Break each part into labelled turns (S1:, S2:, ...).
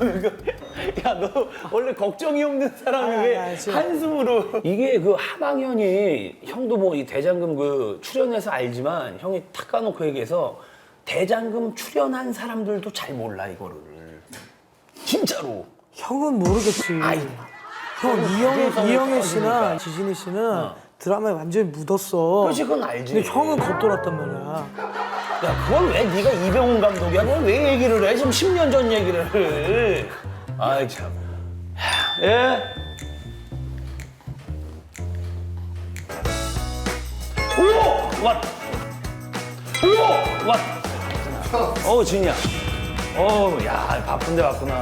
S1: 야, 너 원래 걱정이 없는 사람이
S2: 아,
S1: 왜
S2: 아, 지금-
S1: 한숨으로. 이게 그 하방현이 형도 뭐 이 대장금 그 출연해서 알지만 형이 탁 까놓고 얘기해서 대장금 출연한 사람들도 잘 몰라, 이거를. 진짜로.
S2: 형은 모르겠지.
S1: 아이,
S2: 형 이영
S1: 그래서
S2: 이영애 씨나
S1: 떠드니까.
S2: 지진이 씨는 드라마에 완전히 묻었어.
S1: 그렇지, 그건 알지.
S2: 근데 형은 겉돌았단 말이야.
S1: 야, 그걸 왜 네가 이병훈 감독이야? 그걸 왜 얘기를 해? 지금 10년 전 얘기를. 아이, 참. 야, 예? 오! 왔! 오! 왔! 어우, 진이야. 어우, 야, 바쁜데 바쁘나.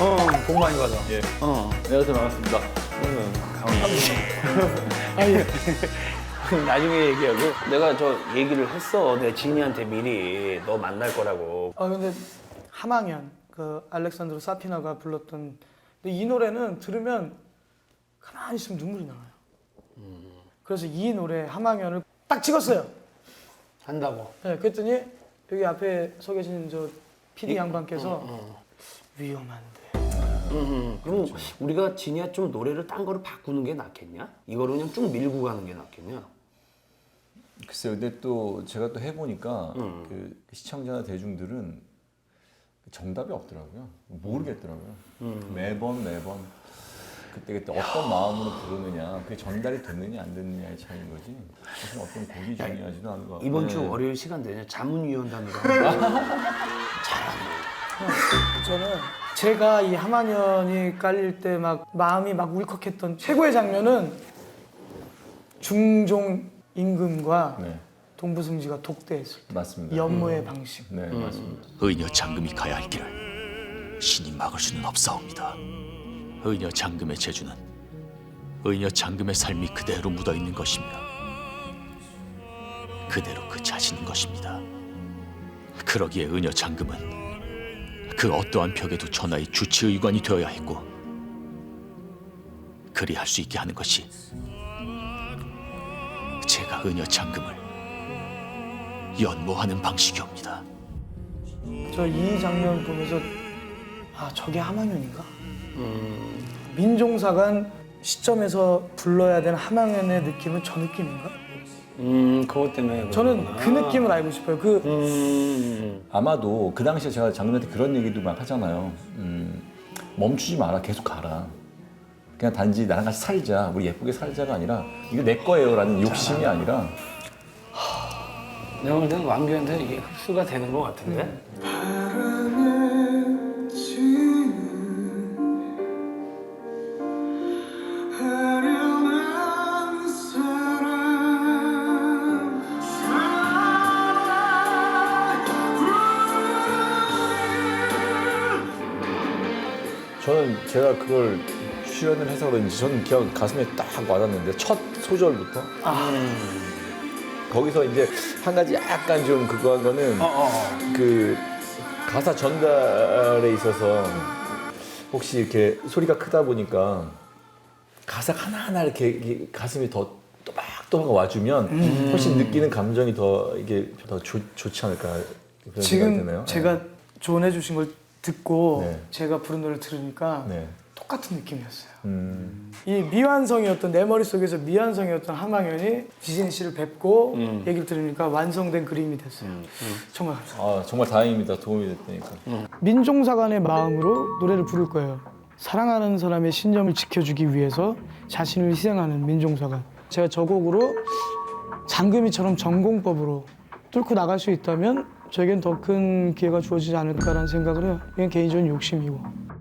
S1: 어, 복 많이 받아.
S3: 예.
S1: 어.
S3: 안녕하세요 반갑습니다.
S1: 아니, 나중에 얘기하고. 내가 저 얘기를 했어. 내가 진이한테 미리 너 만날 거라고.
S2: 아 근데 하망현 그 알렉산드로 사피나가 불렀던 근데 이 노래는 들으면 가만히 있으면 눈물이 나와요. 그래서 이 노래 하망현을 딱 찍었어요.
S1: 한다고.
S2: 네, 그랬더니 여기 앞에 서 계신 저 PD 양반께서
S1: 어,
S2: 위험한데.
S1: 음, 그럼 우리가 진이야 좀 노래를 딴 거로 바꾸는 게 낫겠냐? 이거로 그냥 쭉 밀고 가는 게 낫겠냐?
S3: 글쎄요, 근데 또 제가 또 해보니까 그 시청자나 대중들은 정답이 없더라고요. 모르겠더라고요. 매번 매번 그때 그때 어떤 마음으로 부르느냐, 그게 전달이 됐느냐 안 됐느냐의 차이인 거지. 무슨 어떤 곡이 중요하지도 않은 거.
S1: 이번 주
S3: 네.
S1: 월요일 시간 되냐? 자문위원단으로.
S2: 저는 제가 이 하만현이 깔릴 때 막 마음이 막 울컥했던 최고의 장면은 중종 임금과
S3: 네,
S2: 동부승지가 독대했을 때
S3: 맞습니다.
S2: 연모의 방식.
S3: 네, 맞습니다.
S4: 의녀 장금이 가야 할 길을 신이 막을 수는 없사옵니다. 의녀 장금의 재주는 의녀 장금의 삶이 그대로 묻어 있는 것이며 그대로 그 자신인 것입니다. 그러기에 의녀 장금은 그 어떠한 벽에도 천하의 주치의관이 되어야 했고 그리할 수 있게 하는 것이 제가 의녀 장금을 연모하는 방식이옵니다.
S2: 저 이 장면 보면서 아 저게 하만현인가? 민종사관 시점에서 불러야 되는 하만현의 느낌은 저 느낌인가?
S1: 음, 그것 때문에.
S2: 저는 그
S1: 그렇구나.
S2: 느낌을 알고 싶어요. 그
S1: 음,
S3: 아마도 그 당시에 제가 장군한테 그런 얘기도 막 하잖아요. 음, 멈추지 마라, 계속 가라. 그냥 단지 나랑 같이 살자, 우리 예쁘게 살자가 아니라 이거 내 거예요라는 욕심이 아니라
S1: 내가 볼 때는 왕규한테 이게 흡수가 되는 것 같은데?
S3: 저는 제가 그걸 출연을 해서 그런지 저는 그냥 가슴에 딱 와닿는데 첫 소절부터 거기서 이제 한 가지 약간 좀 그거 한 거는
S1: 어, 어.
S3: 그 가사 전달에 있어서 혹시 이렇게 소리가 크다 보니까 가사 하나하나 이렇게, 이게 가슴이 더 또박또박 와주면 훨씬 느끼는 감정이 더 이게 더 좋, 좋지 않을까 그런 생각이
S2: 지금
S3: 드네요.
S2: 제가 조언해 주신 걸 듣고
S3: 네.
S2: 제가 부른 노래를 들으니까
S3: 네.
S2: 똑같은 느낌이었어요.
S3: 음,
S2: 이 미완성이었던 내 머릿속에서 미완성이었던 하망현이 지진 씨를 뵙고 얘기를 들으니까 완성된 그림이 됐어요. 정말 감사합니다.
S3: 아 정말 다행입니다. 도움이 됐다니까.
S2: 민종사관의 마음으로 노래를 부를 거예요. 사랑하는 사람의 신념을 지켜주기 위해서 자신을 희생하는 민종사관. 제가 저 곡으로 장금이처럼 전공법으로 뚫고 나갈 수 있다면 저에겐 더 큰 기회가 주어지지 않을까라는 생각을 해요. 이건 개인적인 욕심이고.